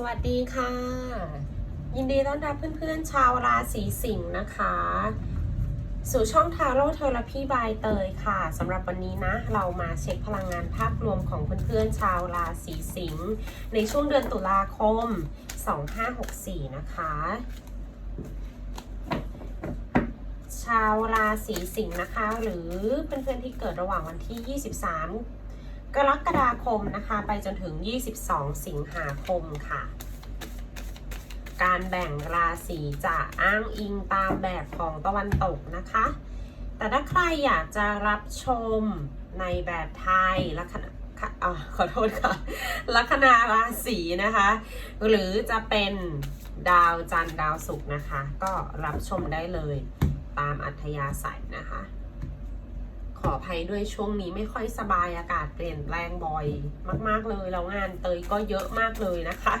สวัสดีค่ะ ยินดีต้อนรับเพื่อนๆ ชาวราศีสิงห์นะคะ สู่ช่องทาโร่เทอราพีบายเตยค่ะสำหรับวันนี้นะ เรามาเช็คพลังงานภาพรวมของเพื่อนๆ ชาวราศีสิงห์ในช่วงเดือนตุลาคม 2564 นะคะ ชาวราศีสิงห์นะคะ หรือเพื่อนๆที่เกิดระหว่างวันที่ 23 กรกฎาคมนะคะ ไปจนถึง 22 สิงหาคมค่ะ การแบ่งราศีจะอ้างอิงตามแบบของตะวันตกนะคะ แต่ถ้าใครอยากจะรับชมในแบบไทยลัคนาค่ะอขอโทษค่ะ ลัคนาราศีนะคะ หรือจะเป็นดาวจันทร์ดาวศุกร์นะคะ ก็รับชมได้เลยตามอัธยาศัยนะคะ ขออภัยด้วยช่วงนี้ไม่ค่อยสบายอากาศเปลี่ยนแปลงบ่อยมาก ๆ เลยแล้วงานเตยก็เยอะมากเลยนะคะ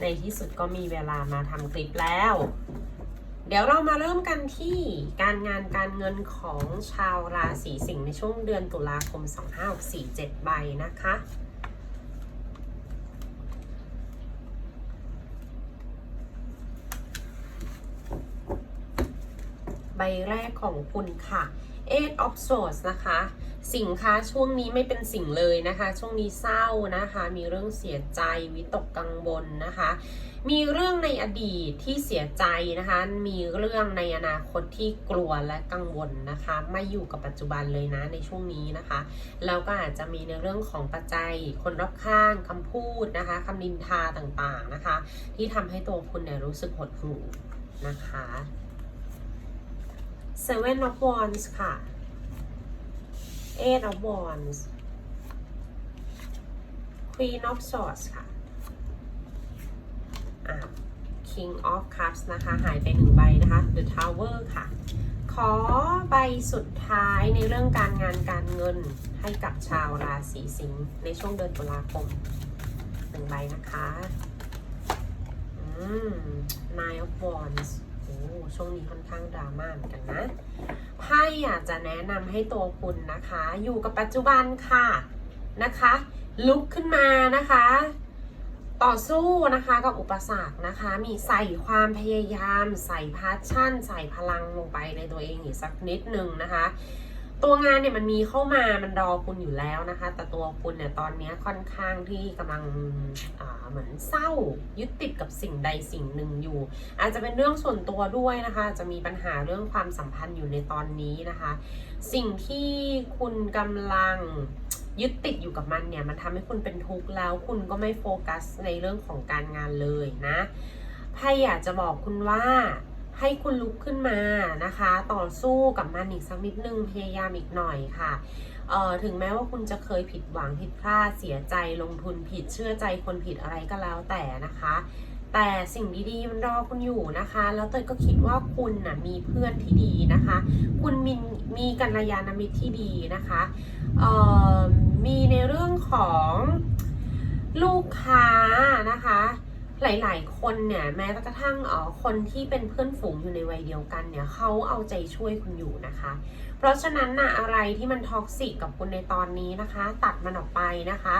ในที่สุดก็มีเวลามาทำคลิปแล้ว เดี๋ยวเรามาเริ่มกันที่การงานการเงินของชาวราศีสิงห์ในช่วงเดือนตุลาคม 2567ใบนะคะใบแรกของคุณค่ะ Eight of Swords นะคะ สิงค้าช่วงนี้ไม่เป็นสิ่งเลยนะคะ ช่วงนี้เศร้านะคะ มีเรื่องเสียใจวิตกกังวลนะคะ มีเรื่องในอดีตที่เสียใจนะคะ มีเรื่องในอนาคตที่กลัวและกังวลนะคะ ไม่อยู่กับปัจจุบันเลยนะในช่วงนี้นะคะ แล้วก็อาจจะมีในเรื่องของปัจจัยคนรอบข้างคำพูดนะคะคำนินทาต่างๆนะคะ ที่ทำให้ตัวคุณเนี่ยรู้สึกหดหู่นะคะ Seven of Wands ค่ะ Eight of Wands Queen of Swords ค่ะอ่า King of Cups นะคะ หายไปหนึ่งใบนะคะ The Tower ค่ะ ขอใบสุดท้ายในเรื่องการงานการเงินให้กับชาวราศีสิงห์ในช่วงเดือนตุลาคมหนึ่งใบนะคะ Nine of Wands ช่วงนี้ค่อนข้างดราม่าเหมือนกันนะไพ่อยากจะแนะนำให้ตัวคุณนะคะ อยู่กับปัจจุบันค่ะนะคะ ลุกขึ้นมานะคะ ต่อสู้นะคะกับอุปสรรคนะคะ มีใส่ความพยายาม ใส่พาชั่น ใส่พลังลงไปในตัวเองอีกสักนิดนึงนะคะ ตัวงานเนี่ยมันมีเข้ามามันรอคุณอยู่แล้วนะคะ แต่ตัวคุณเนี่ยตอนนี้ค่อนข้างที่กำลังเหมือนเศร้ายึดติดกับสิ่งใดสิ่งหนึ่งอยู่ อาจจะเป็นเรื่องส่วนตัวด้วยนะคะจะมีปัญหาเรื่องความสัมพันธ์อยู่ในตอนนี้นะคะ สิ่งที่คุณกำลังยึดติดอยู่กับมันเนี่ยมันทำให้คุณเป็นทุกข์แล้วคุณก็ไม่โฟกัสในเรื่องของการงานเลยนะไพ่อยากจะบอกคุณว่า ให้คุณลุกขึ้นมานะคะ ต่อสู้กับมันอีกสักนิดนึงพยายามอีกหน่อยค่ะเอ่อถึงแม้ว่าคุณจะเคยผิดหวังผิดพลาดเสียใจลงทุนผิดเชื่อใจคนผิดอะไรก็แล้วแต่นะคะ แต่สิ่งดีๆมันรอคุณอยู่นะคะ แล้วเตยก็คิดว่าคุณน่ะมีเพื่อนที่ดีนะคะ คุณมีมีกัลยาณมิตรที่ดีนะคะเอ่อมีในเรื่องของลูกค้านะคะ หลาย ๆ คนเนี่ยแม้กระทั่งอ่อคนที่เป็นเพื่อนฝูงอยู่ในวัยเดียวกันเนี่ยเขาเอาใจช่วยคุณอยู่นะคะ เพราะฉะนั้นนะอะไรที่มันท็อกซิกกับคุณในตอนนี้นะคะ ตัดมันออกไปนะคะ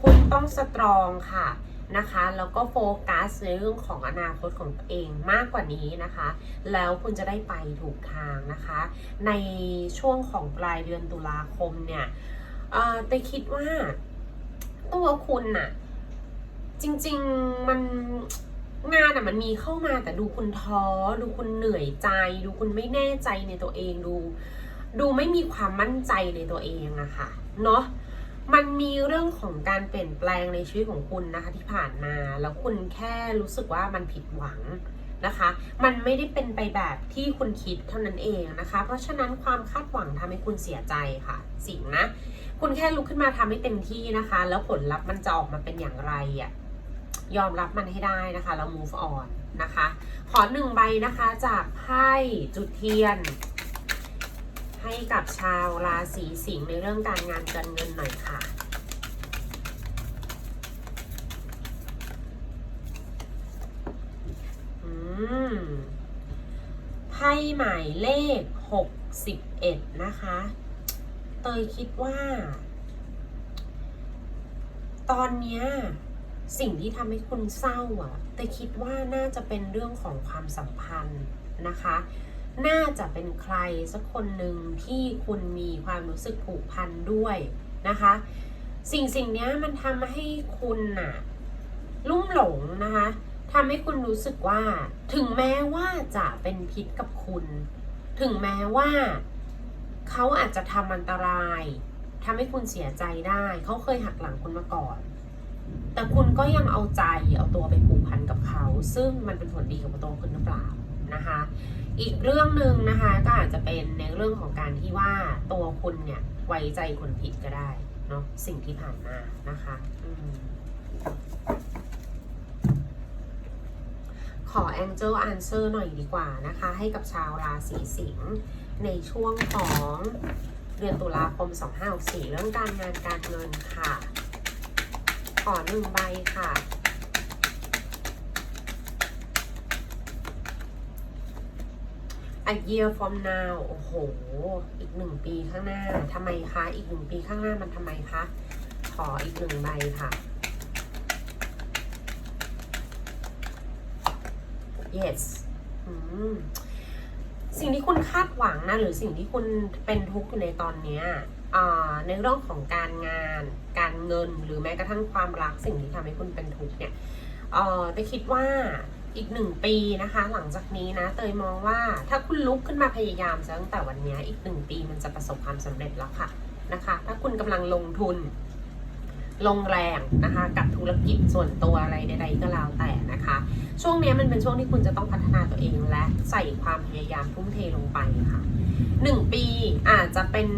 คุณต้องสตรองค่ะนะคะแล้วก็โฟกัสในเรื่องของอนาคตของตัวเองมากกว่านี้นะคะ แล้วคุณจะได้ไปถูกทางนะคะ ในช่วงของปลายเดือนตุลาคมเนี่ยเอ่อแต่คิดว่าตัวคุณน่ะ จริง ๆ มันงานอะมันมีเข้ามาแต่ดูคุณท้อ ดูคุณเหนื่อยใจ ดูคุณไม่แน่ใจในตัวเองดู ดูไม่มีความมั่นใจในตัวเองอะค่ะเนาะมันมีเรื่องของการเปลี่ยนแปลงในชีวิตของคุณนะคะที่ผ่านมา แล้วคุณแค่รู้สึกว่ามันผิดหวังนะคะ มันไม่ได้เป็นไปแบบที่คุณคิดเท่านั้นเองนะคะ เพราะฉะนั้นความคาดหวังทำให้คุณเสียใจค่ะ สิ่งนะ คุณแค่ลุกขึ้นมาทำให้เต็มที่นะคะ แล้วผลลัพธ์มันจะออกมาเป็นอย่างไรอะ่ะ ยอมรับมันให้ได้นะคะแล้ว move on นะคะ ขอหนึ่งใบนะคะจากไพ่จุดเทียน ให้กับชาวราศีสิงห์ในเรื่องการงานการเงินหน่อยค่ะไพ่หมายเลขหกสิบเอ็ดนะคะ เตยคิดว่า ตอนเนี้ย สิ่งที่ทำให้คุณเศร้าอะ แต่คิดว่าน่าจะเป็นเรื่องของความสัมพันธ์นะคะ น่าจะเป็นใครสักคนหนึ่งที่คุณมีความรู้สึกผูกพันด้วยนะคะ สิ่งสิ่งเนี้ยมันทำให้คุณน่ะลุ่มหลงนะคะทำให้คุณรู้สึกว่า ถึงแม้ว่าจะเป็นพิษกับคุณ ถึงแม้ว่า เขาอาจจะทำอันตรายทำให้คุณเสียใจได้ เขาเคยหักหลังคุณมาก่อน แต่คุณก็ยังเอาใจเอาตัวไปผูกพันกับเขา ซึ่งมันเป็นผลดีกับตัวคุณหรือเปล่านะคะ อีกเรื่องหนึ่งนะคะก็อาจจะเป็นในเรื่องของการที่ว่าตัวคุณเนี่ยไว้ใจคนผิดก็ได้เนาะสิ่งที่ผ่านมานะคะอขอ Angel Answer หน่อยดีกว่านะคะ ให้กับชาวราศีสิงห์ในช่วงของเดือนตุลาคม 2564เรื่องการงานการเงินค่ะ ขอหนึ่งใบค่ะ A year from now โอ้โห อีกหนึ่งปีข้างหน้าทำไมคะ อีกหนึ่งปีข้างหน้ามันทำไมคะ ขออีกหนึ่งใบค่ะ yes สิ่งที่คุณคาดหวังนะ หรือสิ่งที่คุณเป็นทุกข์อยู่ในตอนเนี้ย ในเรื่องของการงาน การเงิน หรือแม้กระทั่งความรักสิ่งที่ทำให้คุณเป็นทุกข์เนี่ยเอ่อแต่คิดว่าอีกหนึ่งปีนะคะ หลังจากนี้นะเตยมองว่าถ้าคุณลุกขึ้นมาพยายามตั้งแต่วันนี้อีกหนึ่งปีมันจะประสบความสำเร็จแล้วค่ะนะคะ ถ้าคุณกำลังลงทุน ลงแรงนะคะ กับธุรกิจส่วนตัวอะไรใด ๆ ก็แล้วแต่นะคะ ช่วงนี้มันเป็นช่วงที่คุณจะต้องพัฒนาตัวเองและใส่ความพยายามทุ่มเทลงไปค่ะหนึ่งปีอาจจะเป็น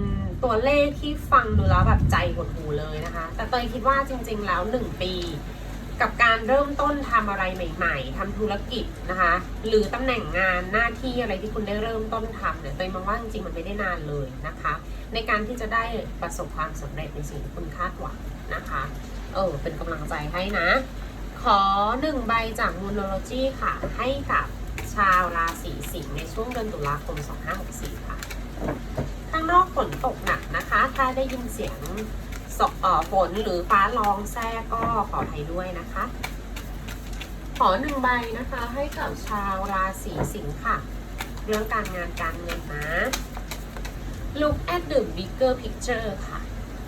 ตัวเลขที่ฟังดูแล้วแบบใจหดหูเลยนะคะ แต่เตยคิดว่าจริง ๆ แล้วหนึ่งปี กับการเริ่มต้นทำอะไรใหม่ ๆทำธุรกิจนะคะ หรือตำแหน่งงานหน้าที่อะไรที่คุณได้เริ่มต้นทำเนี่ยเตยมองว่าจริงๆมันไม่ได้นานเลยนะคะ ในการที่จะได้ประสบความสำเร็จในสิ่งที่คุณคาดหวัง นะคะ เออเป็นกำลังใจให้นะ ขอหนึ่งใบจากมูโนโลจีค่ะ ให้กับชาวราศีสิงห์ในช่วงเดือนตุลาคม 2564 ค่ะ ข้างนอกฝนตกหนักนะคะ ถ้าได้ยินเสียงสออฝนหรือฟ้าร้องแทรกก็ขออภัยด้วยนะคะ ขอหนึ่งใบนะคะให้กับชาวราศีสิงห์ค่ะ เรื่องการงานการเงินนะ Look at the bigger picture ค่ะ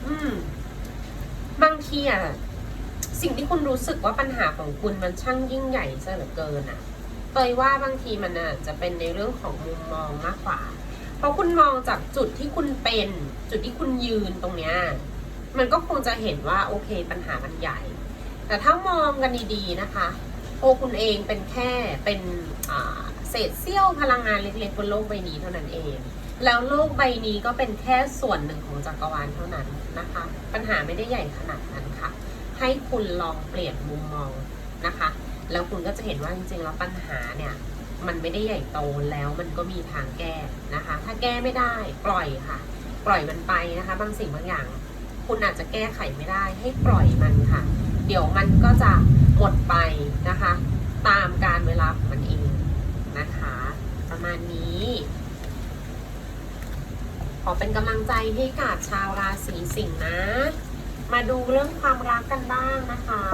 อืม บางทีอะสิ่งที่คุณรู้สึกว่าปัญหาของคุณมันช่างยิ่งใหญ่ซะเหลือเกินอะเตยว่าบางทีมันอะจะเป็นในเรื่องของมุมมองมากกว่า เพราะคุณมองจากจุดที่คุณเป็น จุดที่คุณยืนตรงเนี้ยมันก็คงจะเห็นว่าโอเคปัญหามันใหญ่ แต่ถ้ามองกันดีๆนะคะตัวคุณเองเป็นแค่เป็นเศษเสี้ยวพลังงานเล็กๆบนโลกใบนี้เท่านั้นเอง แล้วโลกใบนี้ก็เป็นแค่ส่วนหนึ่งของจักรวาลเท่านั้นนะคะ ปัญหาไม่ได้ใหญ่ขนาดนั้นค่ะ ให้คุณลองเปลี่ยนมุมมองนะคะ แล้วคุณก็จะเห็นว่าจริงๆแล้วปัญหาเนี่ย มันไม่ได้ใหญ่โตแล้วมันก็มีทางแก้นะคะ ถ้าแก้ไม่ได้ปล่อยค่ะ ปล่อยมันไปนะคะ บางสิ่งบางอย่าง คุณอาจจะแก้ไขไม่ได้ ให้ปล่อยมันค่ะ เดี๋ยวมันก็จะหมดไปนะคะ ตามการเวลาของมันเองนะคะ ประมาณนี้ อเป็นกำลังใจให้กับชาวราศีสิงห์นะ มาดูเรื่องความรักกันบ้างนะคะ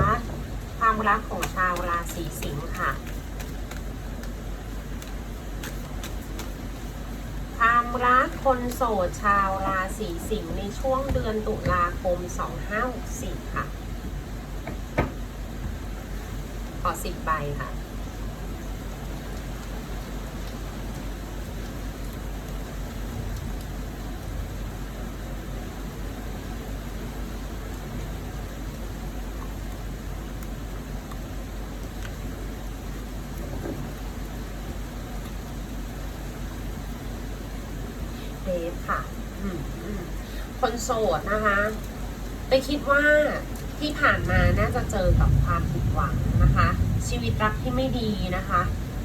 ความรักของชาวราศีสิงห์ค่ะ ความรักคนโสดชาวราศีสิงห์ในช่วงเดือนตุลาคม 2564 ค่ะ ขอสิบใบค่ะ เดฟค่ะอืมอืมคน โสดนะคะ ไปคิดว่าที่ผ่านมาน่าจะเจอกับความผิดหวังนะคะ ชีวิตรักที่ไม่ดีนะคะ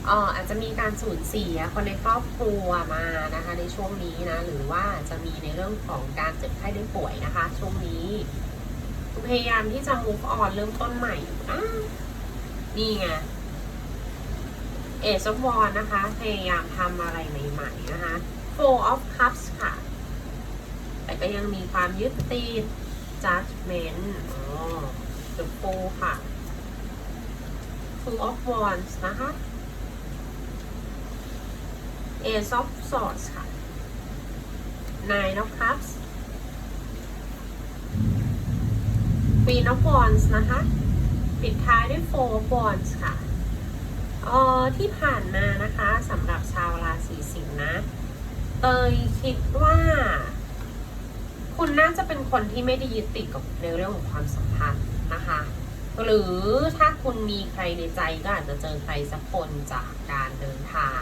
อออาจจะมีการสูญเสียคนในครอบครัวมานะคะ ในช่วงนี้นะหรือว่าจะมีในเรื่องของการเจ็บไข้ได้ป่วยนะคะ ช่วงนี้พยายามที่จะ move on เริ่มต้นใหม่อะนี่ไงเอซอฟวอนนะคะ พยายามทำอะไรใหม่ๆนะคะ Four of Cups ค่ะ แต่ก็ยังมีความยึดติด judgment อ๋อ The Four ค่ะ two of wands นะคะ ace of swords ค่ะ nine of cups queen of wands นะคะ ปิดท้ายด้วย four of wands ค่ะออที่ผ่านมานะคะสำหรับชาวราศีสิงห์นะ เตยคิดว่า คุณน่าจะเป็นคนที่ไม่ได้ยึดติดกับในเรื่องของความสัมพันธ์นะคะ หรือถ้าคุณมีใครในใจก็อาจจะเจอใครสักคนจากการเดินทาง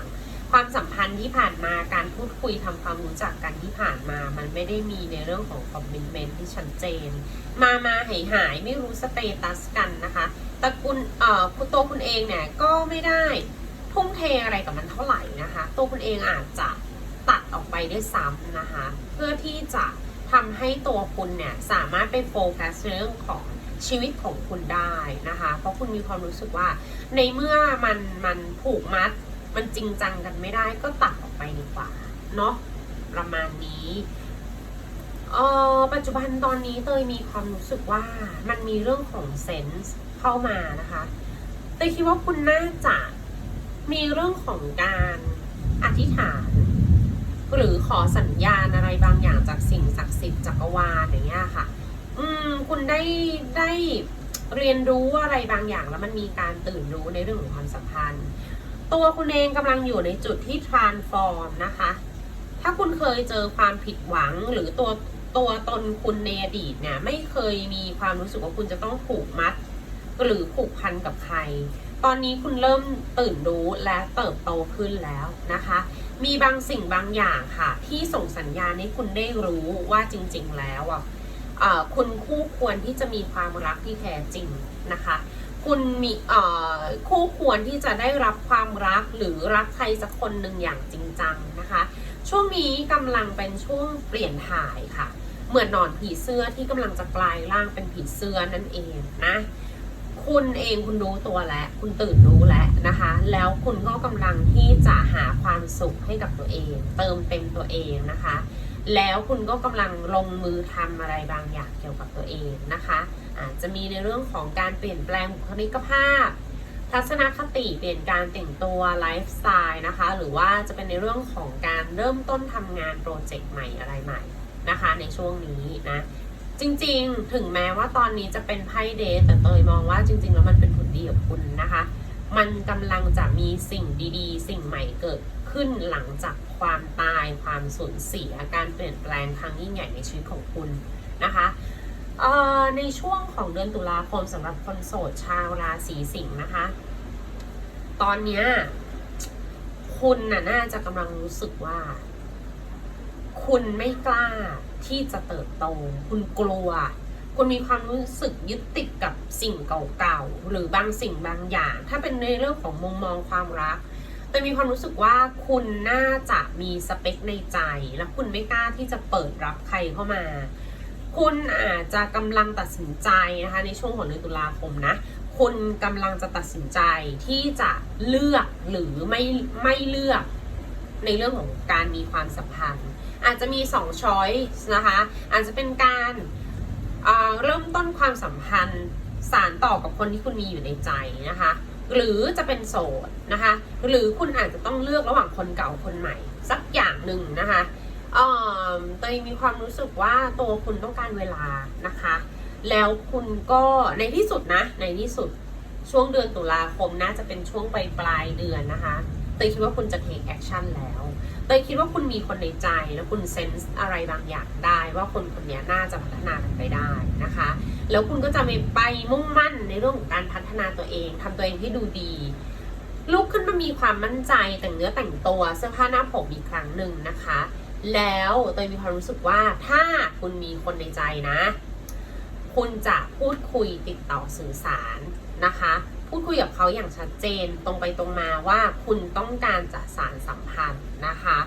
ความสัมพันธ์ที่ผ่านมาการพูดคุยทำความรู้จักกันที่ผ่านมา มันไม่ได้มีในเรื่องของคอมมิชเมนที่ชัดเจน มามาหายหายไม่รู้สเตตัสกันนะคะแต่คุณเอ่อคุณตัวคุณเองเนี่ยก็ไม่ได้ทุ่มเทอะไรกับมันเท่าไหร่นะคะ ตัวคุณเองอาจจะตัดออกไปได้ซ้ำนะคะ เพื่อที่จะ ทำให้ตัวคุณเนี่ยสามารถไปโฟกัสเรื่องของชีวิตของคุณได้นะคะ เพราะคุณมีความรู้สึกว่า ในเมื่อมันมันผูกมัด มันจริงจังกันไม่ได้ก็ตัดออกไปดีกว่าเนาะประมาณนี้เออปัจจุบันตอนนี้เตยมีความรู้สึกว่ามันมีเรื่องของเซนส์เข้ามานะคะเตยคิดว่าคุณน่าจะมีเรื่องของการอธิษฐาน หรือขอสัญญาณอะไรบางอย่างจากสิ่งศักดิ์สิทธิ์จักรวาลอย่างเงี้ยค่ะ อืม คุณได้ได้เรียนรู้อะไรบางอย่างแล้วมันมีการตื่นรู้ในเรื่องของความสัมพันธ์ ตัวคุณเองกำลังอยู่ในจุดที่ transform นะคะ ถ้าคุณเคยเจอความผิดหวังหรือตัวตัวตนคุณในอดีตเนี่ยไม่เคยมีความรู้สึกว่าคุณจะต้องผูกมัด หรือผูกพันกับใคร ตอนนี้คุณเริ่มตื่นรู้และเติบโตขึ้นแล้วนะคะ มีบางสิ่งบางอย่างค่ะ ที่ส่งสัญญาณให้คุณได้รู้ว่าจริง ๆ แล้วอะคุณคู่ควรที่จะมีความรักที่แท้จริงนะคะ คุณมีคู่ควรที่จะได้รับความรักหรือรักใครสักคนหนึ่งอย่างจริงจังนะคะ ช่วงนี้กำลังเป็นช่วงเปลี่ยนถ่ายค่ะ เหมือนหนอนผีเสื้อที่กำลังจะกลายร่างเป็นผีเสื้อนั่นเองนะ คุณเองคุณรู้ตัวแล้ว คุณตื่นรู้แล้วนะคะ แล้วคุณก็กำลังที่จะหาความสุขให้กับตัวเอง เติมเต็มตัวเองนะคะ แล้วคุณก็กำลังลงมือทำอะไรบางอย่างเกี่ยวกับตัวเองนะคะอาจจะมีในเรื่องของการเปลี่ยนแปลงบุคลิกภาพ ทัศนคติเปลี่ยนการแต่งตัวไลฟ์สไตล์นะคะ หรือว่าจะเป็นในเรื่องของการเริ่มต้นทำงานโปรเจกต์ใหม่อะไรใหม่นะคะ ในช่วงนี้นะ จริงๆ ถึงแม้ว่าตอนนี้จะเป็นไพ่เดทแต่เตยมองว่าจริง ๆ แล้วมันเป็นผลดีกับคุณนะคะ มันกำลังจะมีสิ่งดีๆ สิ่งใหม่เกิดขึ้นหลังจากความตายความสูญเสียการเปลี่ยนแปลงครั้งยิ่งใหญ่ในชีวิตของคุณนะคะในช่วงของเดือนตุลาคมสำหรับคนโสดชาวราศีสิงห์นะคะ ตอนนี้คุณน่ะน่าจะกำลังรู้สึกว่า คุณไม่กล้า ที่จะเติบโต คุณกลัว คุณมีความรู้สึกยึดติดกับสิ่งเก่าๆ หรือบางสิ่งบางอย่าง ถ้าเป็นในเรื่องของมุมมองความรักแต่มีความรู้สึกว่าคุณน่าจะมีสเปคในใจ และคุณไม่กล้าที่จะเปิดรับใครเข้ามา คุณอาจจะกำลังตัดสินใจนะคะในช่วงของเดือนตุลาคมนะคุณกำลังจะตัดสินใจที่จะเลือกหรือไม่ไม่เลือกในเรื่องของการมีความสัมพันธ์ อาจจะมีสองช้อยส์นะคะ อาจจะเป็นการอ่าเริ่มต้นความสัมพันธ์สารต่อกับคนที่คุณมีอยู่ในใจนะคะ หรือจะเป็นโสดนะคะ หรือคุณอาจจะต้องเลือกระหว่างคนเก่าคนใหม่ สักอย่างหนึ่งนะคะเอ่อเตยมีความรู้สึกว่าตัวคุณต้องการเวลานะคะ แล้วคุณก็ในที่สุดนะ ในที่สุดช่วงเดือนตุลาคมน่าจะเป็นช่วงปลายปลายเดือนนะคะเตยคิดว่าคุณจะ take action แล้ว เตยคิดว่าคุณมีคนในใจแล้วคุณเซนส์อะไรบางอย่างได้ ว่าคนคนนี้น่าจะพัฒนาไปได้นะคะ แล้วคุณก็จะไปไปมุ่งมั่นในเรื่องของการพัฒนาตัวเองทำตัวเองให้ดูดีลุกขึ้นมามีความมั่นใจแต่งเนื้อแต่งตัวเสื้อผ้าหน้าผมอีกครั้งหนึ่งนะคะ แล้วเตยมีความรู้สึกว่าถ้าคุณมีคนในใจนะ คุณจะพูดคุยติดต่อสื่อสารนะคะ พูดคุยกับเขาอย่างชัดเจนตรงไปตรงมาว่าคุณต้องการจะสารสัมพันธ์นะคะ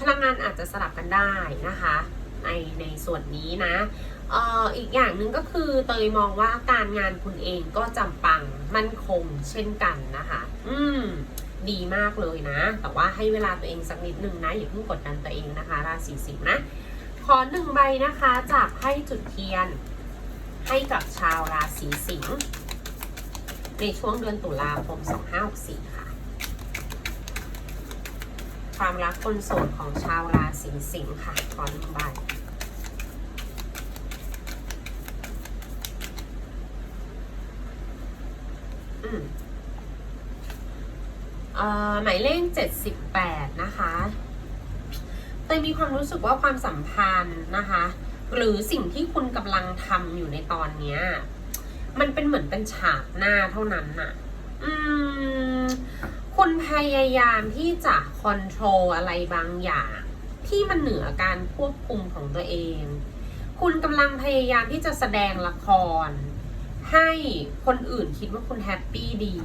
พลังงานอาจจะสลับกันได้นะคะในในส่วนนี้นะอออีกอย่างหนึ่งก็คือเตยมองว่าการงานคุณเองก็จำปังมั่นคงเช่นกันนะคะ อืม ดีมากเลยนะ แต่ว่าให้เวลาตัวเองสักนิดนึงนะ อย่าเพิ่งกดดันตัวเองนะคะ ราศีสิงห์นะ ขอหนึ่งใบนะคะจากไพ่จุดเทียน ให้กับชาวราศีสิงห์ ในช่วงเดือนตุลาคม 2564 ค่ะ ความรักคนโสดของชาวราศีสิงค์ค่ะ ขอหนึ่งใบอืมเอ่อหมายเลข 78 นะคะเตยมีความรู้สึกว่าความสัมพันธ์นะคะ หรือสิ่งที่คุณกำลังทำอยู่ในตอนนี้ มันเป็นเหมือนเป็นฉากหน้าเท่านั้นน่ะ อืม คุณพยายามที่จะคอนโทรลอะไรบางอย่าง ที่มันเหนือการควบคุมของตัวเอง คุณกำลังพยายามที่จะแสดงละคร ให้คนอื่นคิดว่าคุณแฮปปี้ดี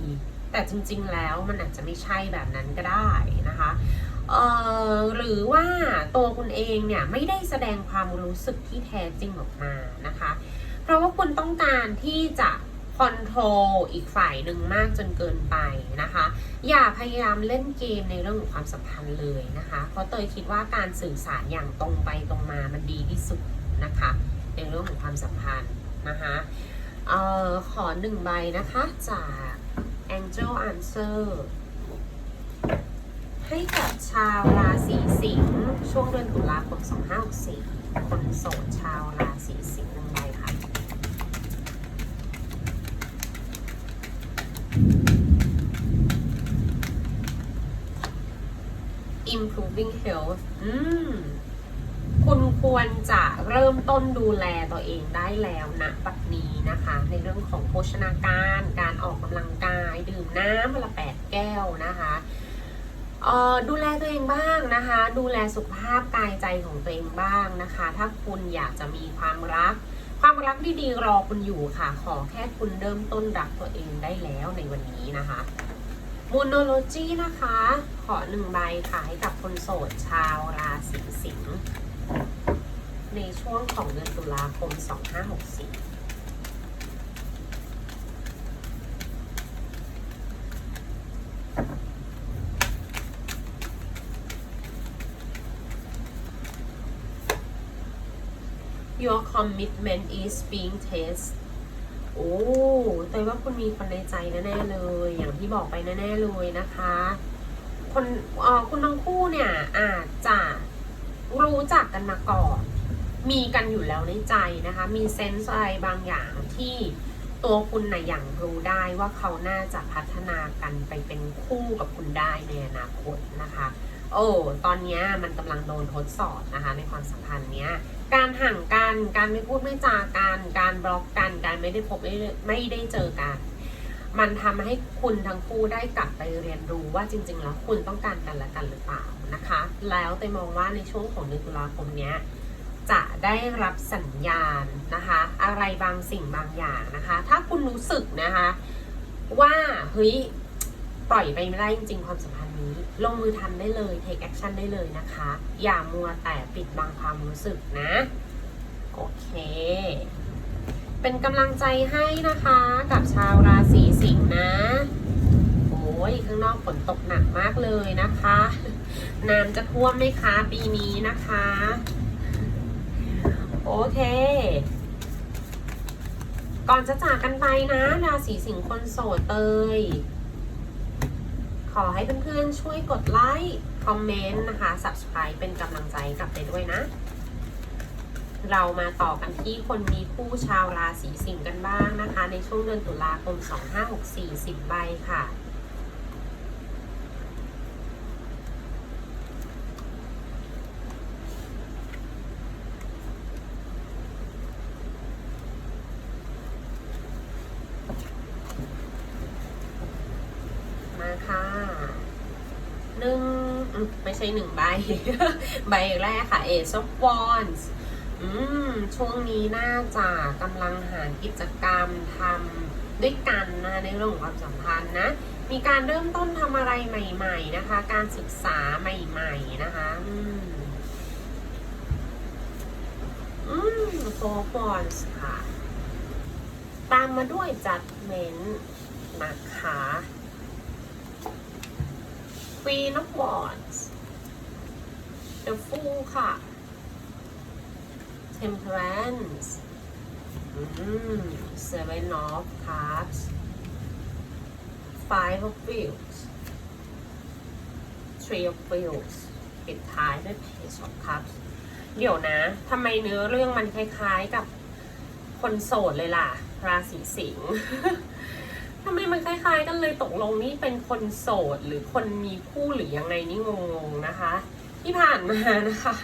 แต่จริง ๆ แล้วมันอาจจะไม่ใช่แบบนั้นก็ได้นะคะเออหรือว่าตัวคุณเองเนี่ยไม่ได้แสดงความรู้สึกที่แท้จริงออกมานะคะ ราะว่าคุณต้องการที่จะคอนโทรลอีกฝ่ายหนึ่งมากจนเกินไปนะคะ อย่าพยายามเล่นเกมในเรื่องของความสัมพันธ์เลยนะคะ เพราะเตยคิดว่าการสื่อสารอย่างตรงไปตรงมามันดีที่สุดนะคะ ในเรื่องของความสัมพันธ์นะคะเอ่อขอหนึ่งใบนะคะจาก Angel Answer ให้กับชาวราศีสิงห์ช่วงเดือนตุลาคม 2564คนโสดชาวราศีสิงห์หนึ่งใบค่ะ improving health อืมคุณควรจะเริ่มต้นดูแลตัวเองได้แล้วนะปัจนี้นะคะ ในเรื่องของโภชนาการ การออกกำลังกาย ดื่มน้ำวันละแปดแก้วนะคะเอ่อดูแลตัวเองบ้างนะคะ ดูแลสุขภาพกายใจของตัวเองบ้างนะคะ ถ้าคุณอยากจะมีความรัก ความรักที่ดีรอคุณอยู่ค่ะ ขอแค่คุณเริ่มต้นรักตัวเองได้แล้วในวันนี้นะคะ มูโนโลจีนะคะ ขอหนึ่งใบค่ะให้กับคนโสดชาวราศีสิงห์ในช่วงของเดือนตุลาคม 2564 Your commitment is being tested โอ้แต่ว่าคุณมีคนในใจแน่ๆเลย อย่างที่บอกไปแน่ๆเลยนะคะ คนเออคุณทั้งคู่เนี่ยอาจจะรู้จักกันมาก่อน มีกันอยู่แล้วในใจนะคะ มีเซนส์อะไรบางอย่างที่ตัวคุณนะอย่างรู้ได้ว่าเขาน่าจะพัฒนากันไปเป็นคู่กับคุณได้ในอนาคตนะคะ โอ้ ตอนนี้มันกำลังโดนทดสอบนะคะ ในความสัมพันธ์เนี้ย การห่างกัน การไม่พูดไม่จากัน การบล็อกกัน การไม่ได้พบไม่ได้เจอกัน มันทำให้คุณทั้งคู่ได้กลับไปเรียนรู้ว่าจริง ๆ แล้วคุณต้องการกันและกันหรือเปล่านะคะ แล้วเตมองว่าในช่วงของเดือนตุลาคมเนี้ยจะได้รับสัญญาณนะคะ อะไรบางสิ่งบางอย่างนะคะ ถ้าคุณรู้สึกนะคะ ว่าเฮ้ยปล่อยไปไม่ได้จริงๆความสัมพันธ์ นี้ ลงมือทำได้เลย take action ได้เลยนะคะ อย่ามัวแต่ปิดบังความรู้สึกนะ โอเค เป็นกำลังใจให้นะคะกับชาวราศีสิงห์นะ โอ้ยข้างนอกฝนตกหนักมากเลยนะคะ น้ำจะท่วมไหมคะปีนี้นะคะ โอเคก่อนจะจากกันไปนะราศีสิงห์คนโสดเตย อให้เพื่อนๆช่วยกดไลค์คอมเมนต์นะคะ subscribe เป็นกำลังใจกลับไปด้วยนะ เรามาต่อกันที่คนมีคู่ชาวราศีสิงห์กันบ้างนะคะ ในช่วงเดือนตุลาคม 2564 10ใบค่ะ มาค่ะหนึ่งอืมไม่ใช่ห ใบแรกค่ะ Ace of Wands อืม ช่วงนี้น่าจะกำลังหากิจกรรมทำด้วยกันนะในเรื่องของความสัมพันธ์นะ มีการเริ่มต้นทำอะไรใหม่ๆนะคะ การศึกษาใหม่ๆนะคะ อืม อืม Four Wands ค่ะ ตามมาด้วย Judgment นะคะ Queen of Wands The Fool ค่ะ Temperance อืม Seven of Cups five of wheels three of wheels ปิดท้ายด้วย page of cups เดี๋ยวนะ ทำไมเนื้อเรื่องมันคล้ายๆกับคนโสดเลยล่ะ ราศีสิงห์ทำไมมันคล้ายๆกันเลยตกลงนี่เป็นคนโสดหรือคนมีคู่หรือยังไงนี่งงๆนะคะ ที่ผ่านมานะคะ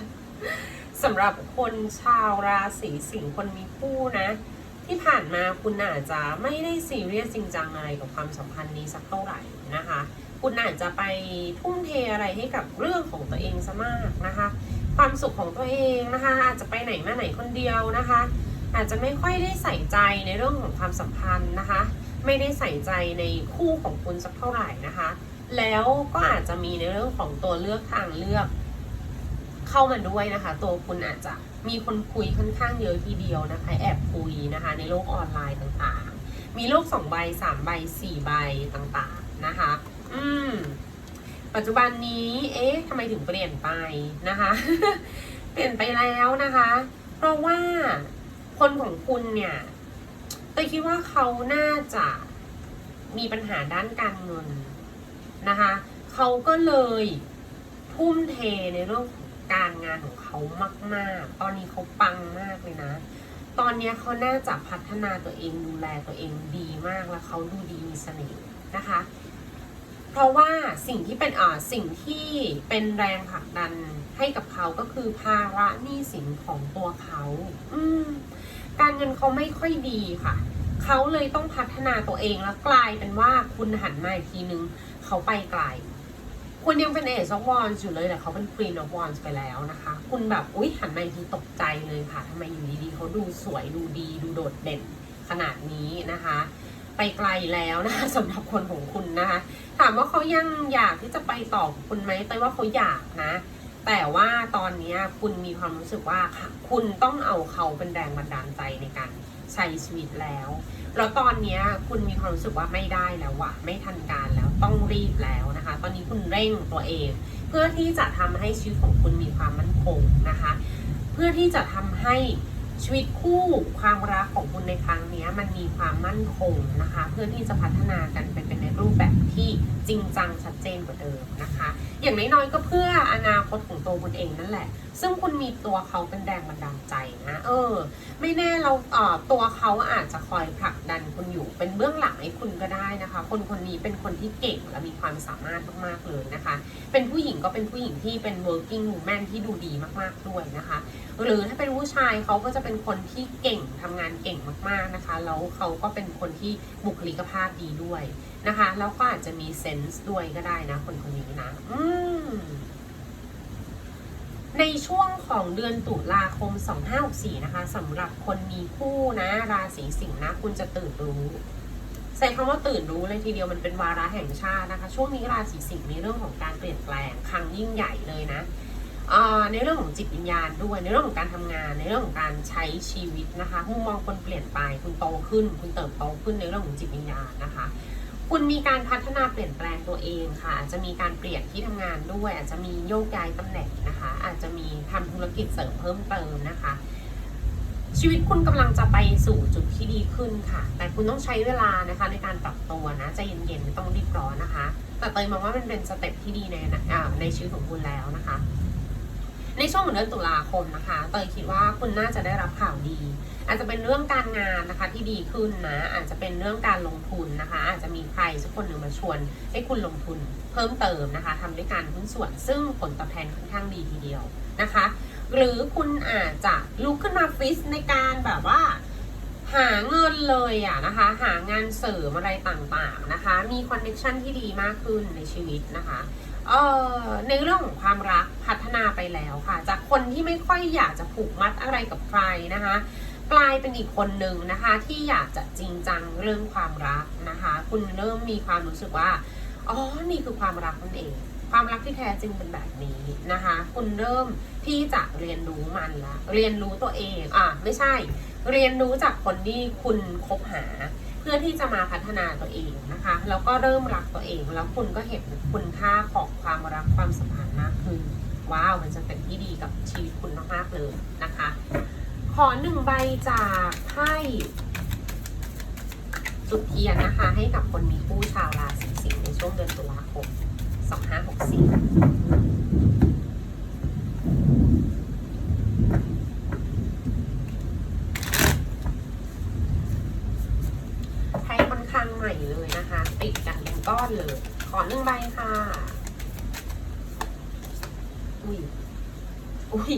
สำหรับคนชาวราศีสิงห์คนมีคู่นะ ที่ผ่านมาคุณอาจจะไม่ได้ซีเรียสจริงจังอะไรกับความสัมพันธ์นี้สักเท่าไหร่นะคะ คุณอาจจะไปทุ่มเทอะไรให้กับเรื่องของตัวเองซะมากนะคะ ความสุขของตัวเองนะคะ อาจจะไปไหนมาไหนคนเดียวนะคะ อาจจะไม่ค่อยได้ใส่ใจในเรื่องของความสัมพันธ์นะคะ ไม่ได้ใส่ใจในคู่ของคุณสักเท่าไหร่นะคะ แล้วก็อาจจะมีในเรื่องของตัวเลือกทางเลือก เข้ามาด้วยนะคะ ตัวคุณอาจจะมีคนคุยค่อนข้างเยอะทีเดียวนะคะ แอบคุยนะคะ ในโลกออนไลน์ต่างๆ มีโลกสองใบสามใบสี่ใบต่างๆนะคะ อืม ปัจจุบันนี้ เอ๊ะทำไมถึงเปลี่ยนไปนะคะ เปลี่ยนไปแล้วนะคะ เพราะว่าคนของคุณเนี่ยเตยคิดว่าเขาน่าจะมีปัญหาด้านการเงินนะคะ เขาก็เลยทุ่มเทในเรื่องของ การงานของเขามาก ๆ ตอนนี้เขาปังมากเลยนะ ตอนนี้เขาน่าจะพัฒนาตัวเองดูแลตัวเองดีมากแล้วเขาดูดีมีเสน่ห์นะคะ เพราะว่าสิ่งที่เป็นอ่าสิ่งที่เป็นแรงผลักดันให้กับเขาก็คือภาระหนี้สินของตัวเขา อืมการเงินเขาไม่ค่อยดีค่ะ เขาเลยต้องพัฒนาตัวเองแล้วกลายเป็นว่าคุณหันมาอีกทีนึง เขาไปไกล คุณยังเป็นเอซอฟวอนอยู่เลยแต่เขาเป็นควีนออฟวอนไปแล้วนะคะ คุณแบบอุ๊ยหันมาอีกทีตกใจเลยค่ะทำไมอยู่ดีๆเขาดูสวยดูดี ดูโดดเด่นขนาดนี้นะคะ ไปไกลแล้วนะคะสำหรับคนของคุณนะคะ ถามว่าเขายังอยากที่จะไปต่อกับคุณไหมเต้ยว่าเขาอยากนะ แต่ว่าตอนนี้คุณมีความรู้สึกว่าคุณต้องเอาเขาเป็นแรงบันดาลใจในการ ใช้ชีวิตแล้ว แล้วตอนนี้คุณมีความรู้สึกว่าไม่ได้แล้ววะไม่ทันการแล้วต้องรีบแล้วนะคะ ตอนนี้คุณเร่งตัวเอง เพื่อที่จะทำให้ชีวิตของคุณมีความมั่นคงนะคะ เพื่อที่จะทำให้ชีวิตคู่ความรักของคุณในครั้งนี้มันมีความมั่นคงนะคะ เพื่อที่จะพัฒนากันไปเป็นในรูปแบบที่จริงจังชัดเจนกว่าเดิมนะคะ อย่างน้อยๆก็เพื่ออนาคตของตัวคุณเองนั่นแหละ ซึ่งคุณมีตัวเขาเป็นแรงบันดาลใจนะ เออ ไม่แน่เราเอ่อตัวเขาอาจจะคอยผลักดันคุณอยู่ เป็นเบื้องหลังให้คุณก็ได้นะคะ คนคนนี้เป็นคนที่เก่งและมีความสามารถมากๆเลยนะคะ เป็นผู้หญิงก็เป็นผู้หญิงที่เป็น working woman ที่ดูดีมากๆด้วยนะคะ หรือถ้าเป็นผู้ชายเขาก็จะเป็นคนที่เก่งทำงานเก่งมากๆนะคะ แล้วเขาก็เป็นคนที่บุคลิกภาพดีด้วยนะคะ แล้วก็อาจจะมีเซนส์ด้วยก็ได้นะ คนคนนี้นะ อืม ในช่วงของเดือนตุลาคม 2564 นะคะสำหรับคนมีคู่นะราศีสิงห์นะ คุณจะตื่นรู้ใช้คำว่าตื่นรู้เลยทีเดียวมันเป็นวาระแห่งชาตินะคะ ช่วงนี้ราศีสิงห์มีเรื่องของการเปลี่ยนแปลงครั้งยิ่งใหญ่เลยนะในเรื่องของจิตวิญญาณด้วยในเรื่องของการทำงานในเรื่องของการใช้ชีวิตนะคะมุมมองคนเปลี่ยนไปคุณโตขึ้น คุณเติบโตขึ้นในเรื่องของจิตวิญญาณนะคะ คุณมีการพัฒนาเปลี่ยนแปลงตัวเองค่ะ อาจจะมีการเปลี่ยนที่ทำงานด้วย อาจจะมีโยกย้ายตำแหน่งนะคะ อาจจะมีทำธุรกิจเสริมเพิ่มเติมนะคะ ชีวิตคุณกำลังจะไปสู่จุดที่ดีขึ้นค่ะ แต่คุณต้องใช้เวลานะคะในการปรับตัวนะใจเย็นๆไม่ต้องรีบร้อนนะคะ แต่เตยมองว่ามันเป็นสเต็ปที่ดีในในชีวิตของคุณแล้วนะคะ ในช่วงของเดือนตุลาคมนะคะเตยคิดว่าคุณน่าจะได้รับข่าวดี อาจจะเป็นเรื่องการงานนะคะที่ดีขึ้นนะอาจจะเป็นเรื่องการลงทุนนะคะ อาจจะมีใครสักคนหนึ่งมาชวน ให้คุณลงทุนเพิ่มเติมนะคะทำด้วยการหุ้นส่วนซึ่งผลตอบแทนค่อนข้างดีทีเดียวนะคะ หรือคุณอาจจะลุกขึ้นมาฟิสในการแบบว่า หาเงินเลยอะนะคะ หางานเสริมอะไรต่างๆนะคะ มีคอนเนคชันที่ดีมากขึ้นในชีวิตนะคะเอ่อในเรื่องของความรักพัฒนาไปแล้วค่ะ จากคนที่ไม่ค่อยอยากจะผูกมัดอะไรกับใครนะคะ กลายเป็นอีกคนหนึ่งนะคะ ที่อยากจะจริงจังเรื่องความรักนะคะ คุณเริ่มมีความรู้สึกว่าอ๋อนี่คือความรักนั่นเองความรักที่แท้จริงเป็นแบบนี้นะคะ คุณเริ่มที่จะเรียนรู้มันละเรียนรู้ตัวเองอะไม่ใช่ เรียนรู้จากคนที่คุณคบหา เพื่อที่จะมาพัฒนาตัวเองนะคะ แล้วก็เริ่มรักตัวเอง แล้วคุณก็เห็นคุณค่าของความรักความสัมพันธ์มากขึ้นว้าวมันจะเป็นที่ดีกับชีวิตคุณมากๆเลยนะคะ ขอหนึ่งใบจากไพ่จุดเทียนนะคะ ให้กับคนมีคู่ชาวราศีสิงห์ในช่วงเดือนตุลาคม2564 ให้ค่อนข้าง ใหม่เลยนะคะ ติดกันเป็นก้อนเลย ขอหนึ่งใบค่ะ อุ้ย อุ้ย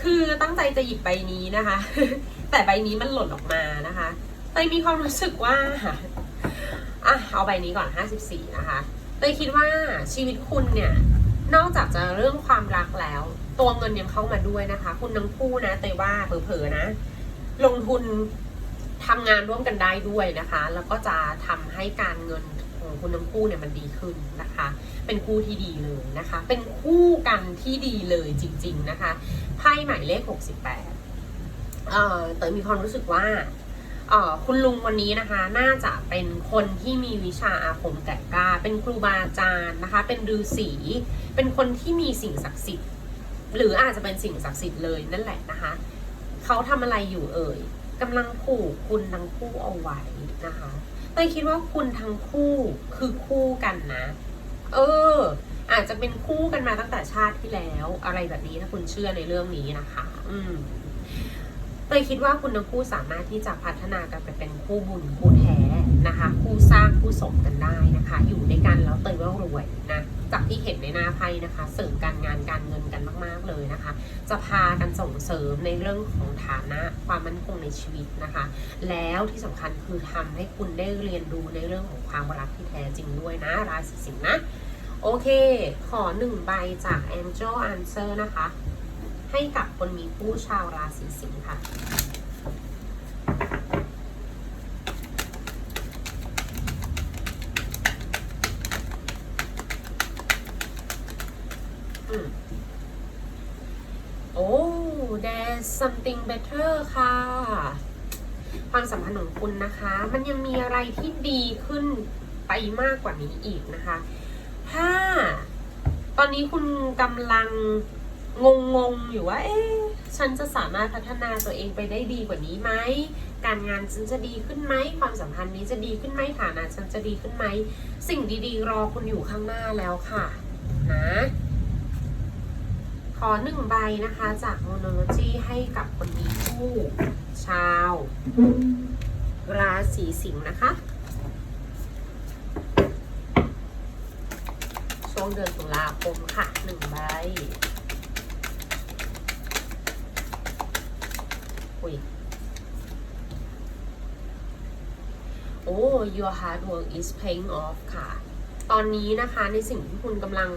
คือตั้งใจจะหยิบใบนี้นะคะ แต่ใบนี้มันหล่นออกมานะคะเตยมีความรู้สึกว่าอะเอาใบนี้ก่อน 54 นะคะเตยคิดว่าชีวิตคุณเนี่ย นอกจากจะเรื่องความรักแล้ว ตัวเงินยังเข้ามาด้วยนะคะ คุณทั้งคู่นะเตยว่าเผลอๆนะ ลงทุนทำงานร่วมกันได้ด้วยนะคะ แล้วก็จะทำให้การเงินของคุณทั้งคู่เนี่ยมันดีขึ้นนะคะ เป็นคู่ที่ดีเลยนะคะ เป็นคู่กันที่ดีเลยจริง ๆนะคะ ไพ่หมายเลข 68 เอ่อเตยมีความรู้สึกว่าเอ่อคุณลุงวันนี้นะคะ น่าจะเป็นคนที่มีวิชาอาคมแก่กล้า เป็นครูบาอาจารย์นะคะ เป็นฤาษี เป็นคนที่มีสิ่งศักดิ์สิทธิ์ หรืออาจจะเป็นสิ่งศักดิ์สิทธิ์เลยนั่นแหละนะคะ เขาทำอะไรอยู่เอ่ยกำลังผูกคุณทั้งคู่เอาไว้นะคะเตยคิดว่าคุณทั้งคู่คือคู่กันนะ เออ อาจจะเป็นคู่กันมาตั้งแต่ชาติที่แล้ว อะไรแบบนี้ถ้าคุณเชื่อในเรื่องนี้นะคะ อืมเตยคิดว่าคุณทั้งคู่สามารถที่จะพัฒนากันไปเป็นคู่บุญคู่แท้นะคะ คู่สร้างคู่สมกันได้นะคะ อยู่ด้วยกันแล้วเตยว่ารวยนะ จากที่เห็นในหน้าไพ่นะคะ เสริมการงานการเงินกันมากๆเลยนะคะ จะพากันส่งเสริมในเรื่องของฐานะความมั่นคงในชีวิตนะคะ แล้วที่สำคัญคือทำให้คุณได้เรียนรู้ในเรื่องของความรักที่แท้จริงด้วยนะ ราศีสิงห์นะ โอเค ขอหนึ่งใบจาก Angel Answer นะคะ ให้กับคนมีคู่ชาวราศีสิงห์ค่ะ อืม โอ้ Something better ค่ะ ความสัมพันธ์ของคุณนะคะ มันยังมีอะไรที่ดีขึ้นไปมากกว่านี้อีกนะคะ ถ้าตอนนี้คุณกำลังงงงๆอยู่ว่า เอ๊ะ ฉันจะสามารถพัฒนาตัวเองไปได้ดีกว่านี้ไหม การงานฉันจะดีขึ้นไหม ความสัมพันธ์นี้จะดีขึ้นไหมฐานะฉันจะดีขึ้นไหม สิ่งดีๆ รอคุณอยู่ข้างหน้าแล้วค่ะ นะ อหนึ่งใบนะคะจากโมโนโลจีให้กับคนมีคู่ชาวราศีสิงห์นะคะ ช่วงเดือนตุลาคมค่ะหนึ่งใบอุ้ยโอ้ your hard work is paying off ค่ะ ตอนนี้นะคะในสิ่งที่คุณกำลัง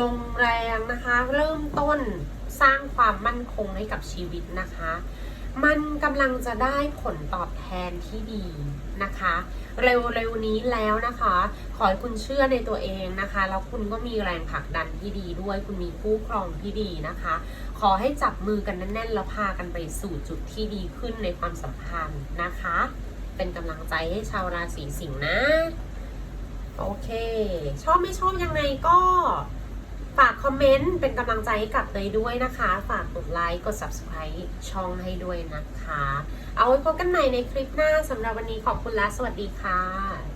ลงแรงนะคะ เริ่มต้นสร้างความมั่นคงให้กับชีวิตนะคะ มันกำลังจะได้ผลตอบแทนที่ดีนะคะ เร็วๆนี้แล้วนะคะ ขอให้คุณเชื่อในตัวเองนะคะ แล้วคุณก็มีแรงผลักดันที่ดีด้วย คุณมีคู่ครองที่ดีนะคะ ขอให้จับมือกันแน่นๆแล้วพากันไปสู่จุดที่ดีขึ้นในความสัมพันธ์นะคะ เป็นกำลังใจให้ชาวราศีสิงห์นะ โอเค ชอบไม่ชอบยังไงก็ ฝากคอมเมนต์เป็นกำลังใจให้กับเตยด้วยนะคะ ฝากกดไลค์กด subscribe ช่องให้ด้วยนะคะ เอาไว้พบกันใหม่ในคลิปหน้าสำหรับวันนี้ขอบคุณและสวัสดีค่ะ